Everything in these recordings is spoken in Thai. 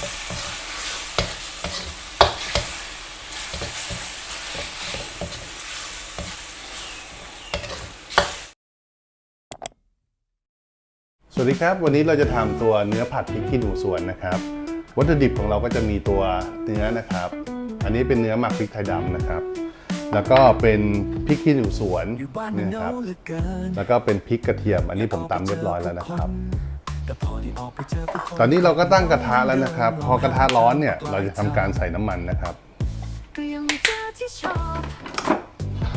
สวัสดีครับ วันนี้เราจะทำตัวเนื้อผัดพริกขี้หนูสวนนะครับ วัตถุดิบของเราก็จะมีตัวเนื้อนะครับ อันนี้เป็นเนื้อหมักพริกไทยดำนะครับ แล้วก็เป็นพริกขี้หนูสวนนเนมันยโน้ครับ แล้วก็เป็นพริกกระเทียม อันนี้ผมตำเรียบร้อยแล้วนะครับ ต่พอได้ออกไปเจอผู้คนตอนนี้เราก็ตั้งกระทะแล้วนะครับ พอกระทะร้อนเนี่ย เราจะทำการใส่น้ำมันนะครับก็ยังไม่เจอที่ชอบ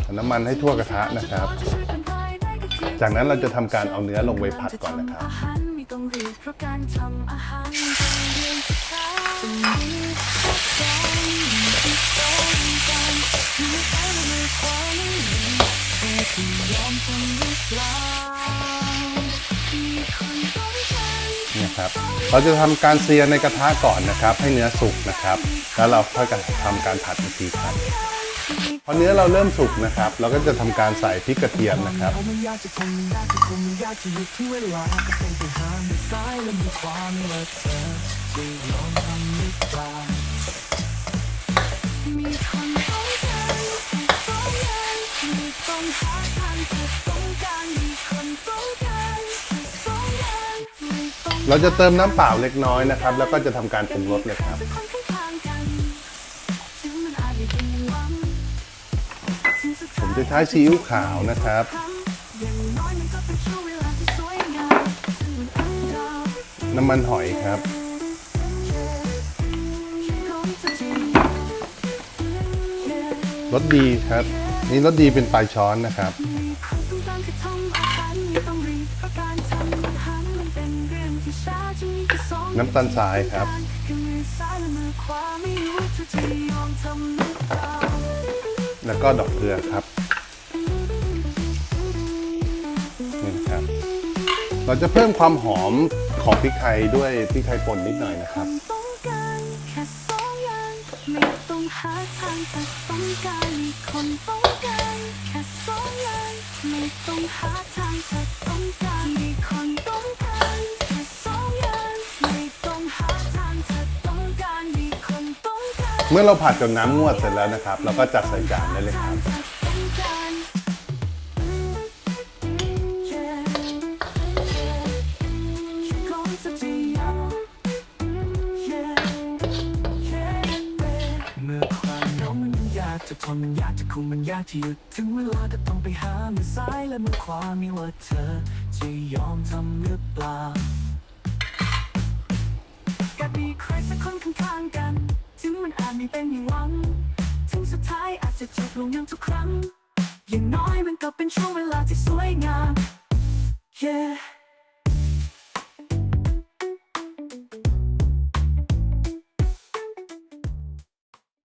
เอาน้ำมันให้ทั่วกระทะนะครับ จากนั้นเราจะทำการเอาเนื้อลงไปผัดก่อนนะครับอาหารไม่ต้องรีบเครับ เราจะทำการเซียในกระทะก่อนนะครับ ให้เนื้อสุกนะครับ แล้วเราค่อยทำการผัดอีกทีครับพอเนื้อเราเริ่มสุกนะครับ เราก็จะทำการใส่พริกกระเทียมนะครับ เเราจะเติมน้ำเปล่าเล็กน้อยนะครับ แล้วก็จะทำการปรุงรสเลยครับ ผมจะใช้ซีอิ๊วขาวนะครับน้อยมันก็เป็นช่วงเวลาที่สวยงามถึงมันอันดาวน้ำมันหอยครับ รสดีครับ นี่รสดีเป็นปลายช้อนนะครับ น้ำตาลทรายครับคือมือซ้ายและมือขวาไม่รู้ว่าเธอจะยอมทำหรือเปล่าแล้วก็ดอกเกลือครับนี่นะครับ เราจะเพิ่มความหอมของพริกไทยด้วยพริกไทยป่นนิดหน่อยนะครับต้องการแค่สองอย่างไม่ต้องหาทางแต่ต้องการมีคนต้องการแค่สองอย่างไม่ต้องหาทางแต่ต้องการ เมื่อเราผัดจนน้ำงวดเสร็จแล้วนะครับ เราก็จัดใส่จานได้เลยครับ เมื่อความเหงามันยากจะทนมันยากจะคุมมันยากจะหยุดถึงเวลาก็ต้องไปหามือซ้ายและมือขวาไม่ว่าเธอจะยอมทำหรือเปล่ากับมีใครสักคนข้างๆกัน มันอาจไม่เป็นอย่างหวัง ถึงสุดท้ายอาจจะจบลงอย่างทุกครั้ง อย่างน้อยมันก็เป็นช่วงเวลาที่สวยงาม Yeah